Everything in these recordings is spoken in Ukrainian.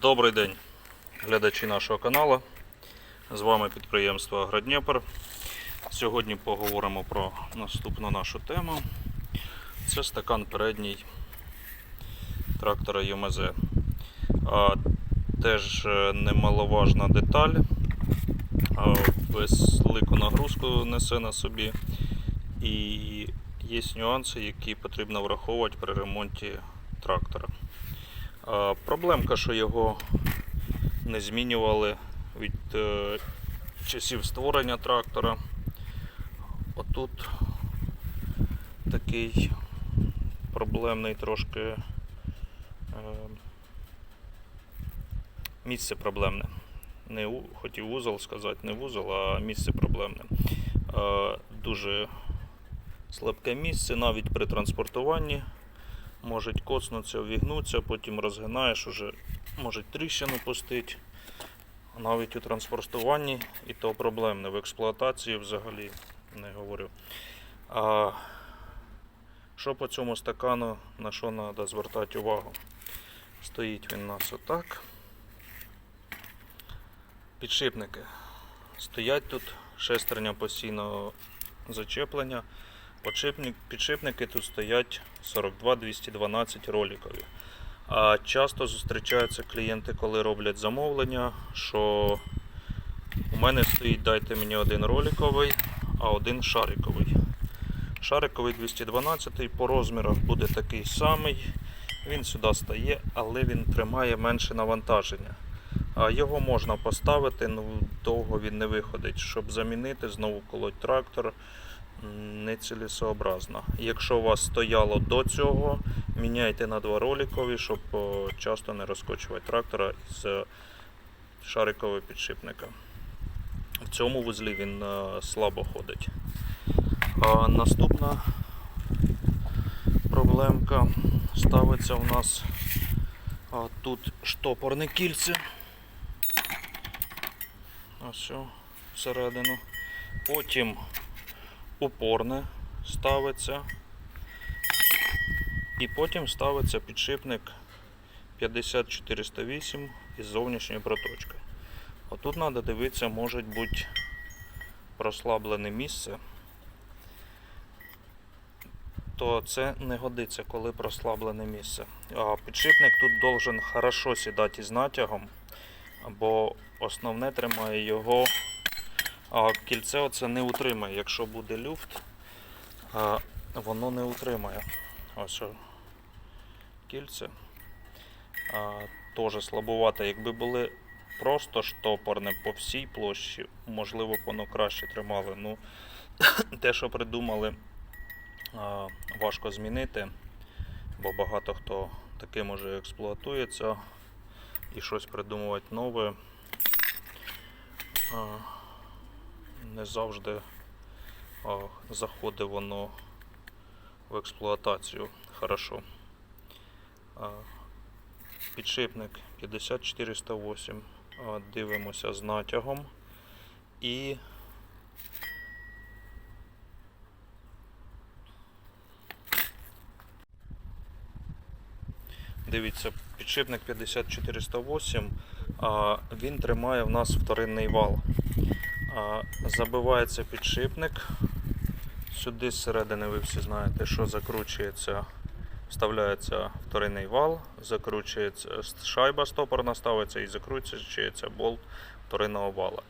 Добрий день, глядачі нашого каналу. З вами підприємство Агродніпр. Сьогодні поговоримо про наступну нашу тему. Це стакан передній трактора ЮМЗ. А, теж е, немаловажна деталь. Велику нагрузку несе на собі. І є нюанси, які потрібно враховувати при ремонті трактора. Проблемка, що його не змінювали від е, часів створення трактора. Отут такий проблемний трошки е, місце проблемне. Не у- хотів вузол сказати, не вузол, а місце проблемне. Е, Дуже слабке місце навіть при транспортуванні можуть коцнутися, вігнутися, потім розгинаєш, уже можуть тріщину пустити. Навіть у транспортуванні і то проблемне. В експлуатації взагалі не говорю. А що по цьому стакану, на що треба звертати увагу? Стоїть він у нас отак. Підшипники. Стоять тут шестерня постійного зачеплення. Підшипники тут стоять 42-212 роликові. А часто зустрічаються клієнти, коли роблять замовлення, що у мене стоїть дайте мені один роликовий, а один шариковий. Шариковий 212 по розмірах буде такий самий. Він сюди стає, але він тримає менше навантаження. А його можна поставити, ну довго він не виходить. Щоб замінити, знову колоть трактор нецілесообразно. Якщо у вас стояло до цього, міняйте на два роликові, щоб часто не розкочувати трактора з шарикового підшипника. В цьому вузлі він е, слабо ходить. А наступна проблемка ставиться у нас тут штопорне кільце. Ось всередину. Потім упорне ставиться. І потім ставиться підшипник 50408 із зовнішньої проточки. Отут треба дивитися, може бути прослаблене місце. То це не годиться, коли прослаблене місце. А підшипник тут должен хорошо сідати з натягом, бо основне тримає його, а кільце оце не утримає. Якщо буде люфт, воно не утримає. Ось кільце. Теж слабувато. Якби були просто штопорне по всій площі, можливо, б воно краще тримало. Ну, те, що придумали, важко змінити, бо багато хто таким уже експлуатується і щось придумувати нове. Не завжди а, заходить воно в експлуатацію хорошо. А, Підшипник 50408. А, Дивимося з натягом. І дивіться, підшипник 50408. а, Він тримає в нас вторинний вал. Забивається підшипник. Сюди зсередини ви всі знаєте, що закручується, вставляється вторинний вал, закручується шайба стопорна ставиться і закручується болт вторинного вала.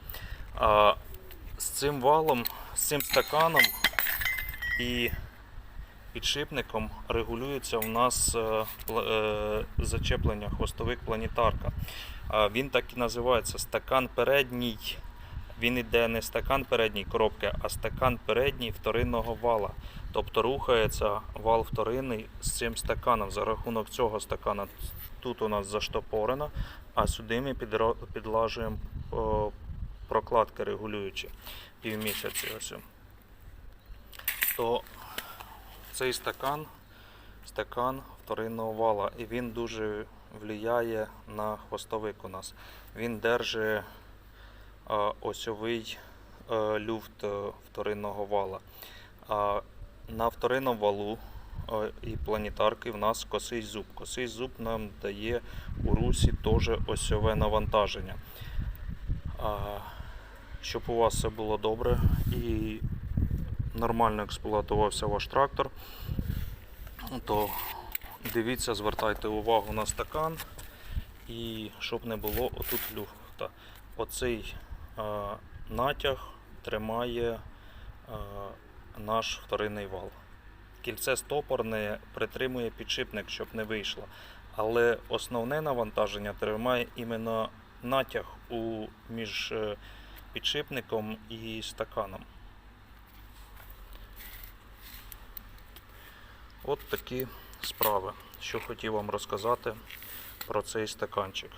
А з цим валом, з цим стаканом і підшипником регулюється у нас е, е, зачеплення хвостовик планетарка. Він так і називається стакан передній. Він іде не стакан передній коробки, а стакан передній вторинного вала. Тобто рухається вал вторинний з цим стаканом. За рахунок цього стакана тут у нас заштопорено, а сюди ми підлажуємо прокладки регулюючі півмісяці. Ось. То цей стакан стакан вторинного вала, і він дуже впливає на хвостовик у нас. Він держить осьовий е, люфт е, вторинного вала. На вторинному валу е, і планетарки в нас косий зуб. Косий зуб нам дає у русі теж осьове навантаження. Щоб у вас все було добре і нормально експлуатувався ваш трактор, то дивіться, звертайте увагу на стакан і щоб не було отут люфта. Оцей натяг тримає е, наш вторинний вал. Кільце стопорне притримує підшипник, щоб не вийшло. Але основне навантаження тримає іменно натяг у, між е, підшипником і стаканом. От такі справи, що хотів вам розказати про цей стаканчик.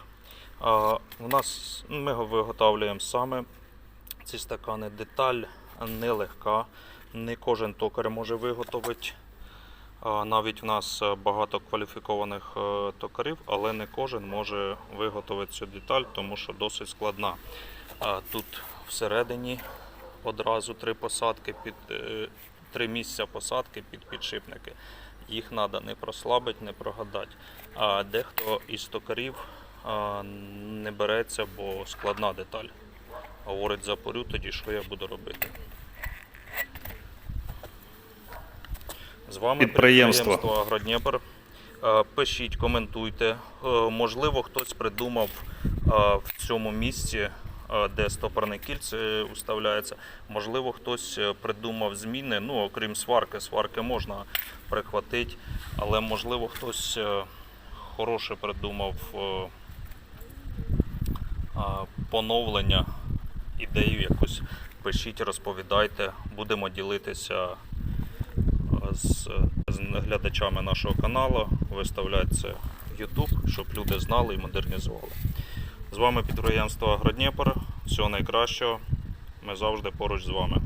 А, у нас ну, ми його виготовлюємо саме ці стакани. Деталь нелегка, не кожен токар може виготовити. Навіть в нас е, багато кваліфікованих е, токарів, але не кожен може виготовити цю деталь, тому що досить складна. Тут всередині одразу три посадки під е, три місця посадки під підшипники. Їх треба не прослабити, не прогадати. А дехто із токарів не береться, бо складна деталь. Говорить, запорю, тоді що я буду робити. З вами Підприємство. підприємство Агродніпр. Е, Пишіть, коментуйте. Е, Можливо, хтось придумав е, в цьому місці, де стопорне кільце уставляється. Можливо, хтось придумав зміни. Ну, окрім сварки, сварки можна прихватити, але можливо хтось хороше придумав поновлення, ідею якусь. Пишіть, розповідайте, будемо ділитися з, глядачами нашого каналу, виставляти це YouTube, щоб люди знали і модернізували. З вами підприємство Агродніпр. Всього найкращого. Ми завжди поруч з вами.